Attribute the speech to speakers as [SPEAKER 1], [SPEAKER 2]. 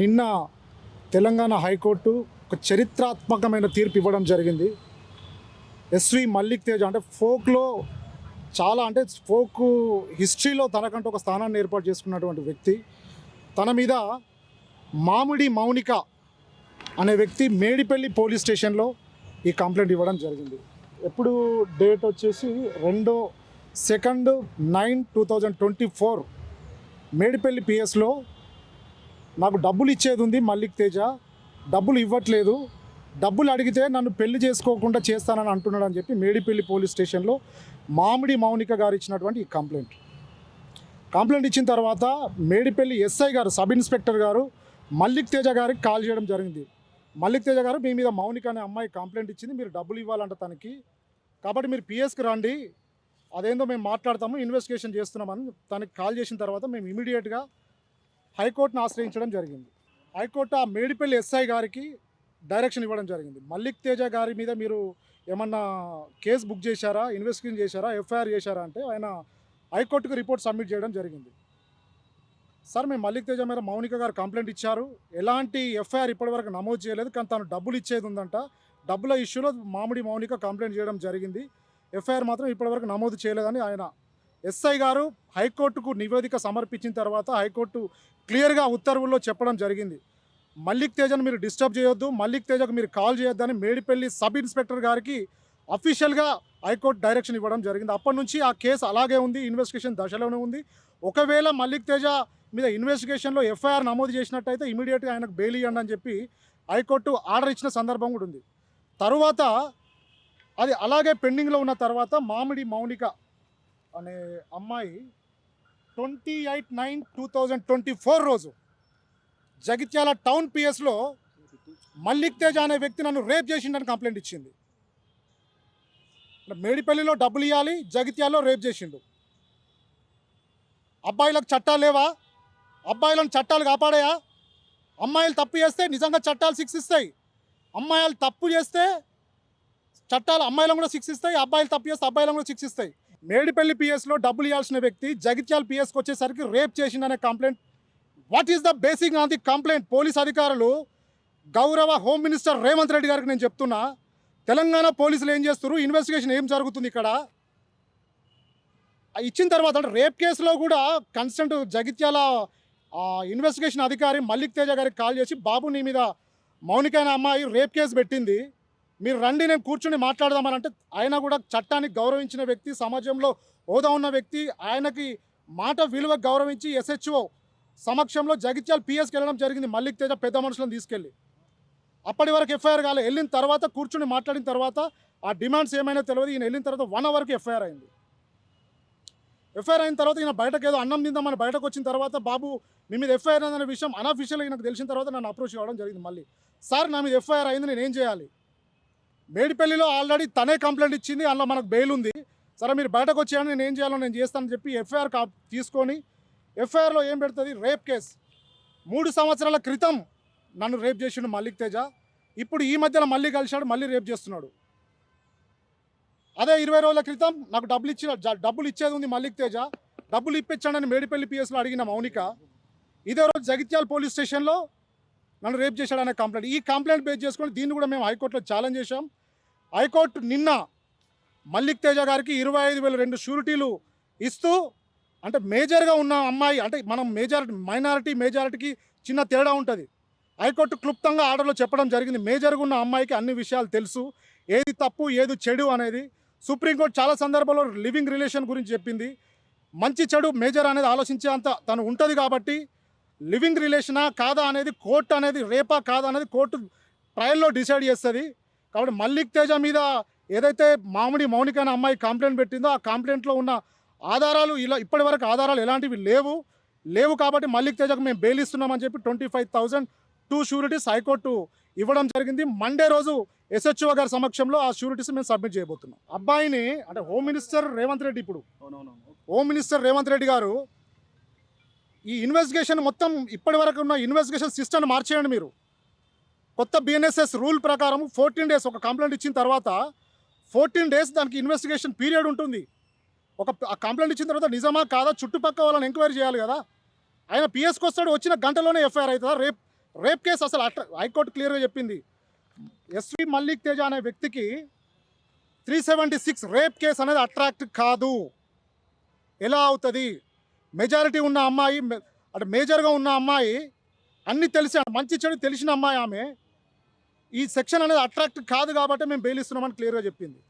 [SPEAKER 1] నిన్న తెలంగాణ హైకోర్టు ఒక చరిత్రాత్మకమైన తీర్పు ఇవ్వడం జరిగింది. ఎస్వి మల్లిక్ తేజ అంటే ఫోక్లో చాలా అంటే ఫోక్ హిస్టరీలో తనకంటూ ఒక స్థానాన్ని ఏర్పాటు చేసుకున్నటువంటి వ్యక్తి. తన మీద మామిడి మౌనిక అనే వ్యక్తి మేడిపల్లి పోలీస్ స్టేషన్లో ఈ కంప్లైంట్ ఇవ్వడం జరిగింది. ఎప్పుడు డేట్ వచ్చేసి రెండో second nine two thousand twenty four Medipalli పిఎస్లో నాకు డబ్బులు ఇచ్చేది ఉంది మల్లిక్ తేజ. డబ్బులు ఇవ్వట్లేదు. డబ్బులు అడిగితే నన్ను పెళ్ళి చేసుకోకుండా చేస్తానని అంటున్నాడు అని చెప్పి మేడిపల్లి పోలీస్ స్టేషన్లో మామిడి మౌనిక గారు ఇచ్చినటువంటి ఈ కంప్లైంట్. కంప్లైంట్ ఇచ్చిన తర్వాత మేడిపల్లి ఎస్ఐ గారు సబ్ ఇన్స్పెక్టర్ గారు మల్లిక్ తేజ గారికి కాల్ చేయడం జరిగింది. మల్లిక్ తేజ గారు మీ మీద మౌనిక అనే అమ్మాయి కంప్లైంట్ ఇచ్చింది. మీరు డబ్బులు ఇవ్వాలంట తనకి. కాబట్టి మీరు పిఎస్కి రండి. అదేందో మేము మాట్లాడతాము ఇన్వెస్టిగేషన్ చేస్తున్నామని తనకి కాల్ చేసిన తర్వాత మేము ఇమీడియట్గా హైకోర్టును ఆశ్రయించడం జరిగింది. హైకోర్టు ఆ మేడిపల్లి ఎస్ఐ గారికి డైరెక్షన్ ఇవ్వడం జరిగింది. మల్లిక్ తేజ గారి మీద మీరు ఏమన్నా కేసు బుక్ చేశారా ఇన్వెస్టిగేషన్ చేశారా ఎఫ్ఐఆర్ చేశారా అంటే ఆయన హైకోర్టుకు రిపోర్ట్ సబ్మిట్ చేయడం జరిగింది. సార్ మేము మల్లిక్ తేజ మీద మౌనిక గారు కంప్లైంట్ ఇచ్చారు. ఎలాంటి ఎఫ్ఐఆర్ ఇప్పటివరకు నమోదు చేయలేదు. కానీ తను డబ్బులు ఇచ్చేది ఉందంట. డబ్బుల ఇష్యూలో మామిడి మౌనిక కంప్లైంట్ చేయడం జరిగింది. ఎఫ్ఐఆర్ మాత్రం ఇప్పటివరకు నమోదు చేయలేదని ఆయన ఎస్ఐ గారు హైకోర్టుకు నివేదిక సమర్పించిన తర్వాత హైకోర్టు క్లియర్గా ఉత్తర్వుల్లో చెప్పడం జరిగింది. మల్లిక్ తేజను మీరు డిస్టర్బ్ చేయొద్దు మల్లిక్ తేజకు మీరు కాల్ చేయొద్దని మేడిపల్లి సబ్ ఇన్స్పెక్టర్ గారికి అఫీషియల్గా హైకోర్టు డైరెక్షన్ ఇవ్వడం జరిగింది. అప్పటి నుంచి ఆ కేసు అలాగే ఉంది ఇన్వెస్టిగేషన్ దశలోనే ఉంది. ఒకవేళ మల్లిక్ తేజ మీద ఇన్వెస్టిగేషన్లో ఎఫ్ఐఆర్ నమోదు చేసినట్టయితే ఇమీడియట్గా ఆయనకు బెయిల్ ఇవ్వండి అని చెప్పి హైకోర్టు ఆర్డర్ ఇచ్చిన సందర్భం కూడా ఉంది. తరువాత అది అలాగే పెండింగ్లో ఉన్న తర్వాత మామిడి మౌనిక అనే అమ్మాయి twenty eight nine two thousand twenty four రోజు జగిత్యాల టౌన్ పిఎస్లో మల్లిక్ తేజ అనే వ్యక్తి నన్ను రేప్ చేసిండని కంప్లైంట్ ఇచ్చింది. మేడిపల్లిలో డబ్బులు ఇవ్వాలి జగిత్యాలలో రేప్ చేసిండు. అబ్బాయిలకు చట్టాలు లేవా? అబ్బాయిలను చట్టాలు కాపాడాయా? అమ్మాయిలు తప్పు చేస్తే నిజంగా చట్టాలు శిక్షిస్తాయి. అమ్మాయిలు తప్పు చేస్తే చట్టాలు అమ్మాయిలను కూడా శిక్షిస్తాయి అబ్బాయిలు తప్పు చేస్తే అబ్బాయిలను కూడా శిక్షిస్తాయి. మేడిపల్లి పిఎస్లో డబ్బులు ఇవ్వాల్సిన వ్యక్తి జగిత్యాల పిఎస్కి వచ్చేసరికి rape చేసిందనే complaint. What is the basic on the complaint police అధికారులు గౌరవ హోమ్ మినిస్టర్ రేవంత్ రెడ్డి గారికి నేను చెప్తున్నా తెలంగాణ పోలీసులు ఏం చేస్తారు ఇన్వెస్టిగేషన్ ఏం జరుగుతుంది ఇక్కడ? ఇచ్చిన తర్వాత అంటే రేప్ కేసులో కూడా కన్స్టెంట్ జగిత్యాల ఇన్వెస్టిగేషన్ అధికారి మల్లిక్ తేజ గారికి కాల్ చేసి బాబు నీ మీద మౌనిక అమ్మాయి రేప్ కేసు పెట్టింది. మీరు రండి నేను కూర్చొని మాట్లాడదామని అంటే ఆయన కూడా చట్టానికి గౌరవించిన వ్యక్తి సమాజంలో హోదా ఉన్న వ్యక్తి ఆయనకి మాట విలువ గౌరవించి ఎస్హెచ్ఓ సమక్షంలో జగిత్యాల పిఎస్కి వెళ్ళడం జరిగింది. మల్లిక్ తేజ పెద్ద మనుషులను తీసుకెళ్ళి. అప్పటి వరకు ఎఫ్ఐఆర్ కాలే. వెళ్ళిన తర్వాత కూర్చుని మాట్లాడిన తర్వాత ఆ డిమాండ్స్ ఏమైనా తెలియదు. ఈయన వెళ్ళిన తర్వాత వన్ అవర్కి ఎఫ్ఐఆర్ అయింది. ఎఫ్ఐఆర్ అయిన తర్వాత ఈయన బయటకు ఏదో అన్నం తిందామని బయటకు వచ్చిన తర్వాత బాబు మీ మీద ఎఫ్ఐఆర్ అనే విషయం అనఫిషియల్గా నాకు తెలిసిన తర్వాత నన్ను అప్రోచ్ కావడం జరిగింది మళ్ళీ. సార్ నా మీద ఎఫ్ఐఆర్ అయింది నేను ఏం చేయాలి? మేడిపల్లిలో ఆల్రెడీ తనే కంప్లైంట్ ఇచ్చింది అందులో మనకు బెయిల్ ఉంది. సరే మీరు బయటకు వచ్చేయండి నేను ఏం చేయాలో నేను చేస్తానని చెప్పి ఎఫ్ఐఆర్ కా తీసుకొని ఎఫ్ఐఆర్లో ఏం పెడుతుంది? Rape case. మూడు సంవత్సరాల క్రితం నన్ను రేప్ చేసిండు మల్లిక్ తేజ. ఇప్పుడు ఈ మధ్యలో మళ్ళీ కలిశాడు మళ్ళీ రేప్ చేస్తున్నాడు. అదే ఇరవై రోజుల క్రితం నాకు డబ్బులు ఇచ్చిన జ- డబ్బులు ఇచ్చేది ఉంది మల్లిక్ తేజ. డబ్బులు ఇప్పించాడని మేడిపల్లి పిఎస్లో అడిగిన మౌనిక ఇదే రోజు జగిత్యాల పోలీస్ స్టేషన్లో నన్ను రేప్ చేశాడనే కంప్లైంట్. ఈ కంప్లైంట్ బేస్ చేసుకొని దీన్ని కూడా మేము హైకోర్టులో ఛాలెంజ్ చేశాం. హైకోర్టు నిన్న మల్లిక్ తేజ గారికి ఇరవై ఐదు వేల రెండు షూరిటీలు ఇస్తూ అంటే మేజర్గా ఉన్న అమ్మాయి అంటే మనం మేజారిటీ మైనారిటీ మేజారిటీకి చిన్న తేడా ఉంటుంది. హైకోర్టు క్లుప్తంగా ఆర్డర్లో చెప్పడం జరిగింది. మేజర్గా ఉన్న అమ్మాయికి అన్ని విషయాలు తెలుసు. ఏది తప్పు ఏది చెడు అనేది సుప్రీంకోర్టు చాలా సందర్భాల్లో లివింగ్ రిలేషన్ గురించి చెప్పింది. మంచి చెడు మేజర్ అనేది ఆలోచించే అంత తను ఉంటుంది కాబట్టి లివింగ్ రిలేషనా కాదా అనేది కోర్టు అనేది రేపా కాదా అనేది కోర్టు ట్రయల్లో డిసైడ్ చేస్తుంది. కాబట్టి మల్లిక్ తేజ మీద ఏదైతే మామిడి మౌనిక అనే అమ్మాయి కంప్లైంట్ పెట్టిందో ఆ కంప్లైంట్లో ఉన్న ఆధారాలు ఇలా ఇప్పటి వరకు ఆధారాలు ఎలాంటివి లేవు. లేవు కాబట్టి మల్లిక్ తేజకు మేము బెయిల్ ఇస్తున్నామని చెప్పి twenty five thousand two sureties high court ఇవ్వడం జరిగింది. మండే రోజు ఎస్హెచ్ఓ గారి సమక్షంలో ఆ షూరిటీస్ మేము సబ్మిట్ చేయబోతున్నాం. అబ్బాయిని అంటే హోమ్ మినిస్టర్ రేవంత్ రెడ్డి ఇప్పుడు. హోమ్ మినిస్టర్ రేవంత్ రెడ్డి గారు ఈ ఇన్వెస్టిగేషన్ మొత్తం ఇప్పటి వరకు ఉన్న ఇన్వెస్టిగేషన్ సిస్టమ్ మార్చేయండి మీరు. కొత్త బిఎన్ఎస్ఎస్ రూల్ ప్రకారం ఫోర్టీన్ డేస్ ఒక కంప్లైంట్ ఇచ్చిన తర్వాత ఫోర్టీన్ డేస్ దానికి ఇన్వెస్టిగేషన్ పీరియడ్ ఉంటుంది. ఒక ఆ కంప్లైంట్ ఇచ్చిన తర్వాత నిజమా కాదా చుట్టుపక్కల వాళ్ళని ఎంక్వైరీ చేయాలి కదా. ఆయన పిఎస్కి వస్తాడు వచ్చిన గంటలోనే ఎఫ్ఐఆర్ అవుతుందా? రేప్ రేప్ కేసు అసలు అట్రా హైకోర్టు క్లియర్గా చెప్పింది. ఎస్వి మల్లిక్ తేజ అనే వ్యక్తికి three seventy six rape case అనేది అట్రాక్ట్ కాదు. ఎలా అవుతుంది? మెజారిటీ ఉన్న అమ్మాయి అంటే మేజర్గా ఉన్న అమ్మాయి అన్ని తెలిసి మంచి చెడు తెలిసిన అమ్మాయి ఆమె. ఈ సెక్షన్ అనేది అట్రాక్ట్ కాదు కాబట్టి మేము బెయిల్ ఇస్తున్నామని క్లియర్గా చెప్పింది.